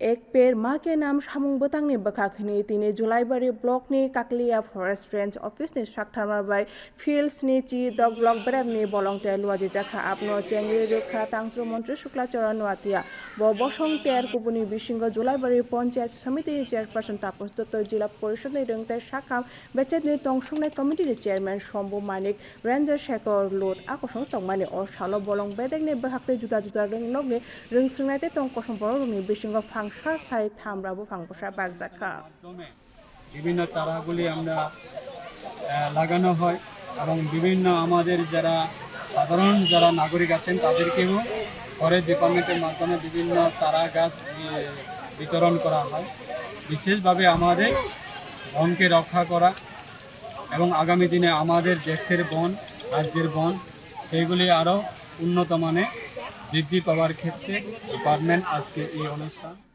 एक पेड़ मा के नाम सामुं बोतांनि बोखाखनि तिनि जुलाइबारि ब्लकनि काकलिया फरेस्ट रेन्ज अफिसनि साकथारमारबाय फिल्ड्सनि चि दग ब्लक बेरामनि बलंते लुवादि जाखा आपनो चेंगि रेखा तांस्रु मन्त्रि शुक्लाचरण नुवातिया ब बसं तेर कुबुनि बिसिंग जुलाइबारि पन्चायत समितिनि चेयारपारसन तापस दत्त जिल्ला परिषदनि रोंथाय साखा बेचेटनि तंसंनाय कमिटिनि चेयारमेन शम्भु मानिक रेन्जार शेखर लुत आकसं तंमानि अ सालो बलं बेदेगनि बोहाक्ते जुदा जुदा रोंनगनि रोंसोंनायते तंकसं बरंनि बिसिंग 방사 সাই 탐라부 방부사 বাগজাকা বিভিন্ন চারাগুলি আমরা লাগানো হয় এবং বিভিন্ন আমাদের যারা সাধারণ যারা নাগরিক আছেন তাদেরকেও ঘরের ডিপার্টমেন্টের মাধ্যমে বিভিন্ন চারা গাছ বিতরণ করা হয়। বিশেষভাবে আমাদের বনকে রক্ষা করা এবং আগামী দিনে আমাদের দেশের বন, রাজ্যের বন সেইগুলি আরও উন্নত মানে বৃদ্ধি পাওয়ার ক্ষেত্রে ডিপার্টমেন্ট আজকে এই অনুষ্ঠান